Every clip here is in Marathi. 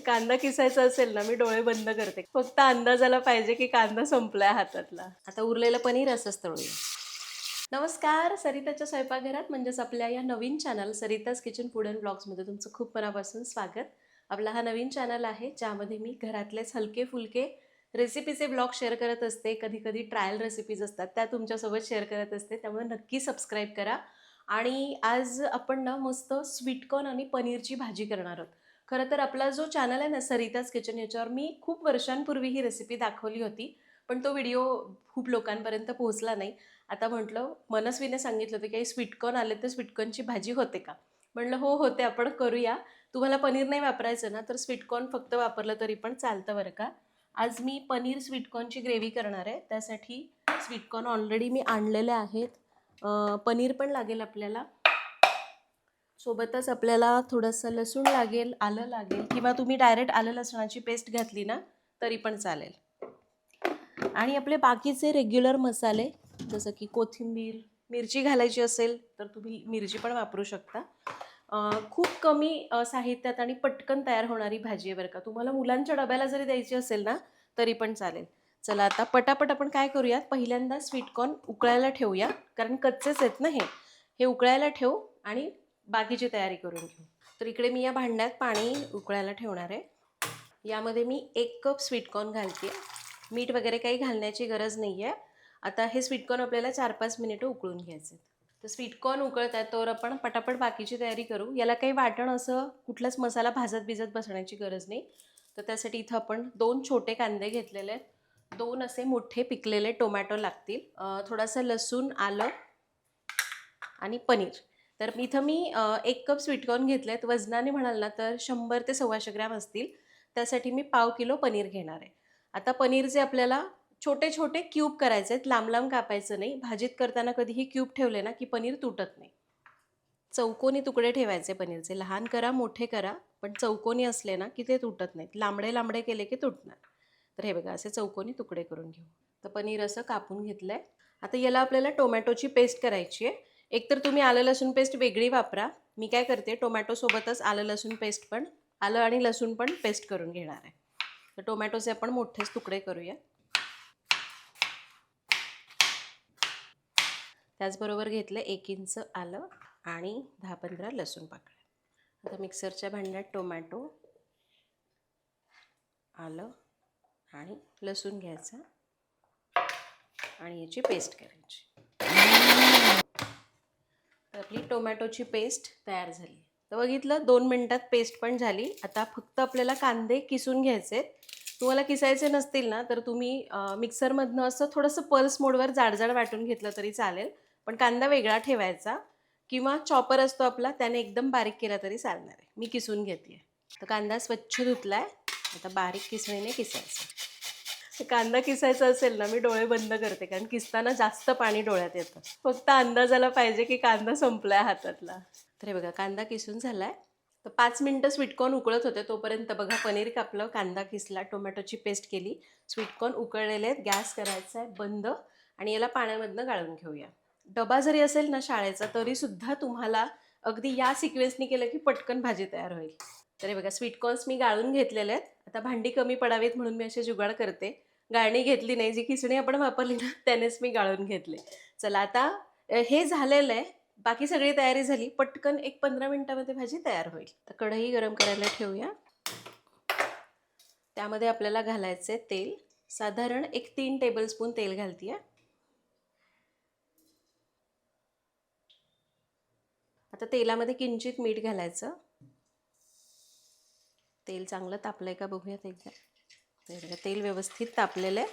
कांदा किसायचा असेल ना मी डोळे बंद करते. फक्त अंदाजाला पाहिजे की कांदा संपलाय हातातला. आता उरलेलं पनीर असंच तळूया. नमस्कार सरिताच्या स्वयंपाकघरात म्हणजेच आपल्या या नवीन channel Sarita's kitchen food and ब्लॉग्समध्ये तुमचं खूप मनापासून स्वागत. आपला हा नवीन चॅनल आहे ज्यामध्ये मी घरातलेच हलके फुलके रेसिपीचे ब्लॉग शेअर करत असते. कधी कधी ट्रायल रेसिपीज असतात त्या तुमच्यासोबत शेअर करत असते. त्यामुळे नक्की सबस्क्राईब करा. आणि आज आपण ना मस्त स्वीटकॉर्न आणि पनीरची भाजी करणार आहोत. खरं तर आपला जो चॅनल आहे ना सरिताज किचन याच्यावर मी खूप वर्षांपूर्वी ही रेसिपी दाखवली होती पण तो व्हिडिओ खूप लोकांपर्यंत पोहोचला नाही. आता म्हटलं मनस्वीने सांगितलं होतं की स्वीटकॉर्न आले तर स्वीटकॉर्नची भाजी होते का? म्हणलं हो होते आपण करूया. तुम्हाला पनीर नाही वापरायचं ना तर स्वीटकॉर्न फक्त वापरलं तरी पण चालतं बरं का. आज मी पनीर स्वीटकॉर्नची ग्रेव्ही करणार आहे. त्यासाठी स्वीटकॉर्न ऑलरेडी मी आणलेले आहेत. पनीर पण लागेल आपल्याला. सोबतच आपल्याला थोडंसं लसूण लागेल आलं लागेल किंवा तुम्ही डायरेक्ट आलं लसणाची पेस्ट घातली ना तरी पण चालेल. आणि आपले बाकीचे रेग्युलर मसाले जसं की कोथिंबीर मिरची घालायची असेल तर तुम्ही मिरची पण वापरू शकता. खूप कमी साहित्यात आणि पटकन तयार होणारी भाजी आहे बरं का. तुम्हाला मुलांच्या डब्याला जरी द्यायची असेल ना तरी पण चालेल. चला आता पटापट आपण काय करूयात? पहिल्यांदा स्वीटकॉर्न उकळायला ठेवूया कारण कच्चेच आहेत ना हे. हे उकळायला ठेवू आणि बाकीची तयारी करून घेऊ. तर इकडे मी या भांड्यात पाणी उकळायला ठेवणार आहे. यामध्ये मी एक कप स्वीटकॉर्न घालते. मीठ वगैरे काही घालण्याची गरज नाही आहे आता हे स्वीटकॉर्न आपल्याला चार पाच मिनिटं उकळून घ्यायचे तर स्वीटकॉर्न उकळत आहे तर आपण पटापट बाकीची तयारी करू. याला काही वाटण असं कुठलाच मसाला भाजत भिजत बसण्याची गरज नाही. तर त्यासाठी इथं आपण दोन छोटे कांदे घेतलेले आहेत. दोन असे मोठे पिकलेले टोमॅटो लागतील. थोडासा लसूण आलं आणि पनीर. तर इथं मी एक कप स्वीटकॉर्न घेतले आहेत वजनाने म्हणाल ना तर शंभर ते सव्वाशे ग्रॅम असतील. त्यासाठी मी पाव किलो पनीर घेणार आहे. आता पनीरचे आपल्याला छोटे छोटे क्यूब करायचे आहेत लांब लांब कापायचं नाही. भाजीत करताना कधीही क्यूब ठेवले ना की पनीर तुटत नाही. चौकोनी तुकडे ठेवायचे पनीरचे. लहान करा मोठे करा पण चौकोनी असले ना की ते तुटत नाहीत. लांबडे लांबडे केले की तुटणार. तर हे बघा असे चौकोनी तुकडे करून घेऊ. तर पनीर असं कापून घेतलं आहे आता याला आपल्याला टोमॅटोची पेस्ट करायची आहे. एकतर तुम्ही आलं लसूण पेस्ट वेगळी वापरा. मी काय करते टोमॅटोसोबतच आलं लसूण पेस्ट पण आलं आणि लसूण पण पेस्ट करून घेणार आहे. तर टोमॅटोचे आपण मोठेच तुकडे करूया. त्याचबरोबर घेतलं एक इंच आलं आणि दहा पंधरा लसूण पाकळ्या. आता मिक्सरच्या भांड्यात टोमॅटो आलं आणि लसूण घ्यायचा आणि याची पेस्ट करायची. तर आपली टोमॅटोची पेस्ट तयार झाली. तर बघितलं दोन मिनटात पेस्ट पण झाली. आता फक्त आपल्याला कांदे किसून घ्यायचे तुम्हाला किसायचे नसतील ना तर तुम्ही मिक्सरमधनं असं थोडंसं पल्स मोडवर जाडजाड वाटून घेतलं तरी चालेल. पण कांदा वेगळा ठेवायचा किंवा चॉपर असतो आपला त्याने एकदम बारीक केला तरी चालणार आहे. मी किसून घेते तर कांदा स्वच्छ धुतला आहे आता बारीक किसणीने किसायचा. कांदा किसायचा असेल ना मी डोळे बंद करते कारण किसताना जास्त पाणी डोळ्यात येतं. फक्त अंदाजाला पाहिजे की कांदा संपलाय हातातला. तर हे बघा कांदा किसून झालाय. तर पाच मिनटं स्वीटकॉर्न उकळत होते तोपर्यंत बघा पनीर कापलं कांदा किसला टोमॅटोची पेस्ट केली. स्वीटकॉर्न उकळलेले आहेत गॅस करायचा आहे बंद. आणि याला पाण्यामधनं गाळून घेऊया. डबा जरी असेल ना शाळेचा तरीसुद्धा तुम्हाला अगदी या सिक्वेन्सनी केलं की पटकन भाजी तयार होईल. तरी बघा स्वीटकॉर्न्स मी गाळून घेतलेले आहेत. आता भांडी कमी पडावीत म्हणून मी असे जुगाड करते. गाळणी घेतली नाही जी खिचणी आपण वापरली ना त्यानेच मी गाळून घेतले. चला आता हे झालेलं आहे. बाकी सगळी तयारी झाली. पटकन एक पंधरा मिनिटामध्ये भाजी तयार होईल. तर कढई गरम करायला ठेवूया. त्यामध्ये आपल्याला घालायचे तेल. साधारण एक तीन टेबलस्पून तेल घालतीये. आता तेलामध्ये किंचित मीठ घालायचं. तेल चांगलं तापलंय का बघूयात एकदा. म्हणजे तेल व्यवस्थित तापलेलं आहे.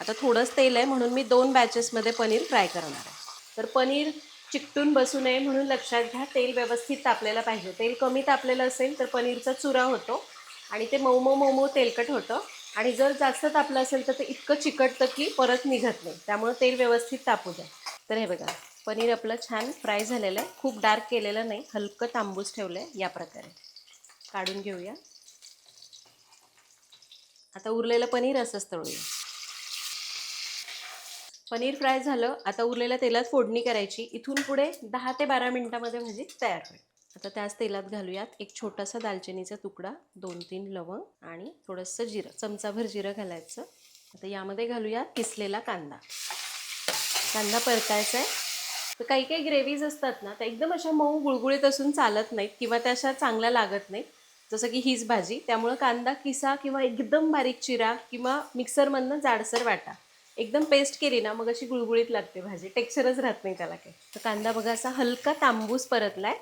आता थोडंच तेल आहे म्हणून मी दोन बॅचेसमध्ये पनीर फ्राय करणार आहे. तर पनीर चिकटून बसू नये म्हणून लक्षात घ्या तेल व्यवस्थित तापलेलं पाहिजे. तेल कमी तापलेलं असेल तर पनीरचा चुरा होतो आणि ते मऊ मऊ मऊ तेलकट होतं. आणि जर जास्त तापलं असेल तर ते इतकं चिकटतं की परत निघत नाही. त्यामुळे तेल व्यवस्थित तापू द्या. तर हे बघा पनीर आपलं छान फ्राय झालेलं आहे. खूप डार्क केलेलं नाही. हलकं तांबूस ठेवलं आहे या प्रकारे. काढून घेऊया. आता उरलेलं पनीर असंच तळूया. पनीर फ्राय झालं आता उरलेल्या तेलात फोडणी करायची. इथून पुढे दहा ते बारा मिनिटामध्ये भाजी तयार होईल. आता त्याच तेलात घालूयात एक छोटासा दालचिनीचा तुकडा दोन तीन लवंग आणि थोडंसं जिरं चमचाभर जिरं घालायचं. आता यामध्ये घालूयात किसलेला कांदा. कांदा परतायचा आहे. तर काही काही ग्रेव्हीज असतात ना त्या एकदम अशा मऊ गुळगुळीत असून चालत नाहीत किंवा त्या अशा चांगल्या लागत नाहीत. जसं की हीच भाजी त्यामुळं कांदा किसा किंवा एकदम बारीक चिरा किंवा मिक्सरमधनं जाडसर वाटा. एकदम पेस्ट केली ना मग अशी गुळगुळीत लागते भाजी. टेक्स्चरच राहत नाही त्याला काही. तर कांदा बघा असा हलका तांबूस परतलाय.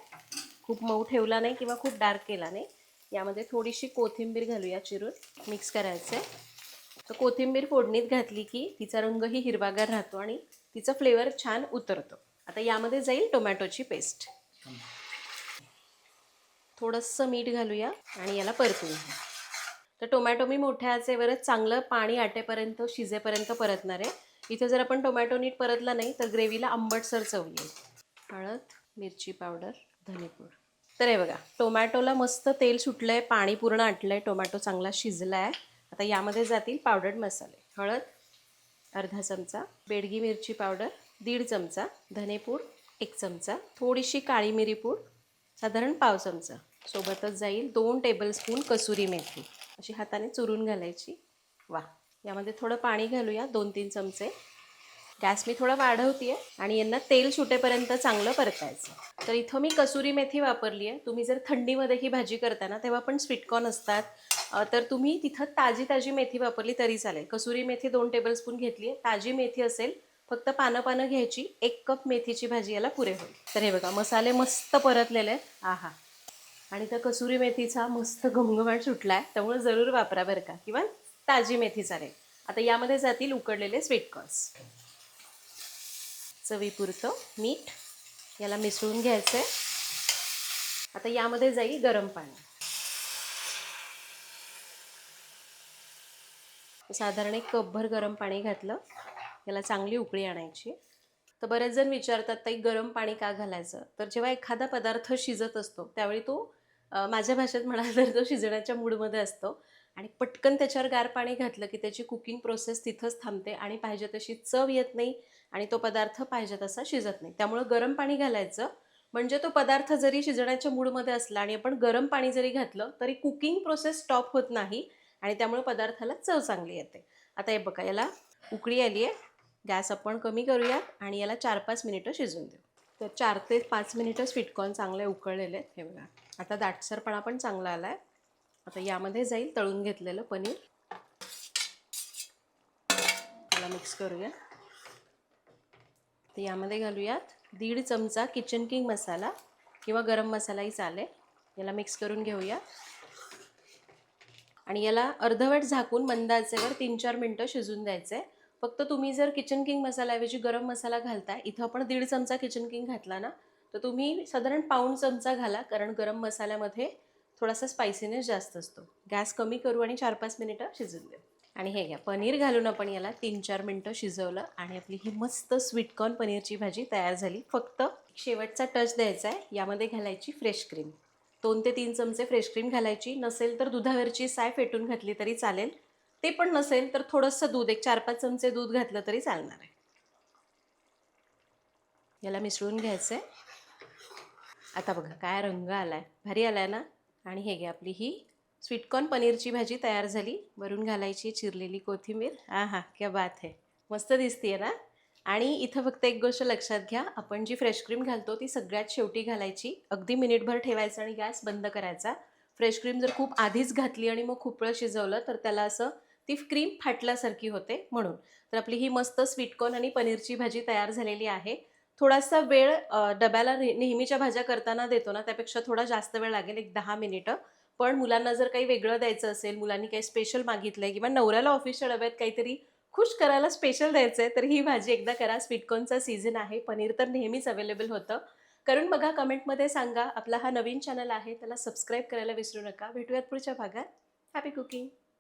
खूप मऊ ठेवला नाही किंवा खूप डार्क केला नाही. यामध्ये थोडीशी कोथिंबीर घालूया चिरून. मिक्स करायचं आहे तर कोथिंबीर फोडणीत घातली की तिचा रंगही हिरवागार राहतो आणि तिचा फ्लेवर छान उतरतो. आता यामध्ये जाईल टोमॅटोची पेस्ट थोडंसं मीठ घालूया आणि याला परतून तर टोमॅटो मी मोठ्या आचेवरच चांगलं पाणी आटेपर्यंत शिजेपर्यंत परतणार आहे. इथे जर आपण टोमॅटो नीट परतला नाही तर ग्रेव्हीला आंबटसर चव येईल. हळद मिरची पावडर धनेपूड. तर हे बघा टोमॅटोला मस्त तेल सुटलं आहे पाणी पूर्ण आटलं आहे टोमॅटो चांगला शिजला आहे आता यामध्ये जातील पावडर्ड मसाले. हळद अर्धा चमचा बेडगी मिरची पावडर दीड चमचा धनेपूड एक चमचा थोडीशी काळी मिरी पूड साधारण पाव चमचा. सोबतच जाईल दोन टेबलस्पून कसुरी मेथी. अशी हाताने चुरून घालायची. वा यामध्ये थोडं पाणी घालूया दोन तीन चमचे. गॅस मी थोडा वाढवते आणि यांना तेल सुटेपर्यंत चांगलं परतायचं. तर इथं मी कसुरी मेथी वापरली आहे तुम्ही जर थंडीमध्ये ही भाजी करताना तेव्हा पण स्वीटकॉर्न असतात. तर तुम्ही तिथं ताजी ताजी मेथी वापरली तरी चालेल. कसुरी मेथी दोन टेबलस्पून घेतली आहे ताजी मेथी असेल फक्त पानं पानं घ्यायची. एक कप मेथीची भाजी याला पुरे होईल. तर हे बघा मसाले मस्त परतलेले आहेत. आहा. आणि त्या कसुरी मेथीचा मस्त घमघमाट सुटला आहे त्यामुळे जरूर वापरा बरं का. किंवा ताजी मेथी चालेल आता यामध्ये जातील उकडलेले स्वीटकॉर्न्स चवीपुरतं मीठ याला मिसळून घ्यायचं आहे आता यामध्ये जाईल गरम पाणी. साधारण एक कपभर गरम पाणी घातलं. याला चांगली उकळी आणायची. तर बरेच जण विचारतात ताई गरम पाणी का घालायचं? तर जेव्हा एखादा पदार्थ शिजत असतो त्यावेळी तो माझ्या भाषेत म्हणाल तर तो शिजण्याच्या मूडमध्ये असतो. आणि पटकन त्याच्यावर गार पाणी घातलं की त्याची कुकिंग प्रोसेस तिथंच थांबते आणि पाहिजे तशी चव येत नाही आणि तो पदार्थ पाहिजे तसा शिजत नाही. त्यामुळं गरम पाणी घालायचं. म्हणजे तो पदार्थ जरी शिजण्याच्या मूडमध्ये असला आणि आपण गरम पाणी जरी घातलं तरी कुकिंग प्रोसेस स्टॉप होत नाही आणि त्यामुळे पदार्थाला चव चांगली येते. आता हे बघा याला उकळी आली आहे गॅस आपण कमी करूयात आणि याला चार पाच मिनिटं शिजवून देऊ. तर चार ते पाच मिनिटं स्वीटकॉर्न चांगले उकळलेले आहेत. हे बघा. आता दाटसरपणा पण चांगला आला आहे आता यामध्ये जाईल तळून घेतलेलं पनीर. त्याला मिक्स करूया. तर यामध्ये घालूयात दीड चमचा किचन किंग मसाला किंवा गरम मसालाही चालेल. याला मिक्स करून घेऊया. आणि याला अर्धवट झाकून मंद आचेवर तीन चार मिनटं शिजून द्यायचं आहे फक्त तुम्ही जर किचन किंग मसाल्याऐवजी गरम मसाला घालताय इथं आपण दीड चमचा किचन किंग घातला ना तर तुम्ही साधारण पाऊण चमचा घाला कारण गरम मसाल्यामध्ये थोडासा स्पायसीनेस जास्त असतो. गॅस कमी करू आणि चार पाच मिनिटं शिजून देऊ. आणि हे घ्या पनीर घालून आपण याला तीन चार मिनटं शिजवलं आणि आपली ही मस्त स्वीटकॉर्न पनीरची भाजी तयार झाली. फक्त शेवटचा टच द्यायचा आहे यामध्ये घालायची फ्रेश क्रीम दोन ते तीन चमचे फ्रेश क्रीम घालायची. नसेल तर दुधावरची साय फेटून घातली तरी चालेल. ते पण नसेल तर थोडंसं दूध एक चार पाच चमचे दूध घातलं तरी चालणार आहे. याला मिसळून घ्यायचं आहे आता बघा काय रंग आला आहे भारी आला आहे ना? आणि हे घ्या आपली ही स्वीटकॉर्न पनीरची भाजी तयार झाली. वरून घालायची चिरलेली कोथिंबीर. हा हा क्या बात आहे मस्त दिसतीये ना? आणि इथं फक्त एक गोष्ट लक्षात घ्या आपण जी फ्रेश क्रीम घालतो ती सगळ्यात शेवटी घालायची. अगदी मिनिटभर ठेवायचं आणि गॅस बंद करायचा. फ्रेश क्रीम जर खूप आधीच घातली आणि मग खूप वेळ शिजवलं तर त्याला असं ती क्रीम फाटल्यासारखी होते म्हणून. तर आपली ही मस्त स्वीटकॉर्न आणि पनीरची भाजी तयार झालेली आहे. थोडासा वेळ डब्याला नेहमीच्या भाज्या करताना देतो ना त्यापेक्षा थोडा जास्त वेळ लागेल एक दहा मिनिटं. पण मुलांना जर काही वेगळं द्यायचं असेल मुलांनी काही स्पेशल मागितलं आहे किंवा नवऱ्याला ऑफिसच्या डब्यात काहीतरी खुश करायला स्पेशल द्यायचं आहे तर ही भाजी एकदा करा. स्वीटकॉर्नचा सीझन आहे पनीर तर नेहमीच अवेलेबल होतं. करून बघा कमेंटमध्ये सांगा आपला हा नवीन चॅनल आहे त्याला सबस्क्राईब करायला विसरू नका. भेटूयात पुढच्या भागात. Happy cooking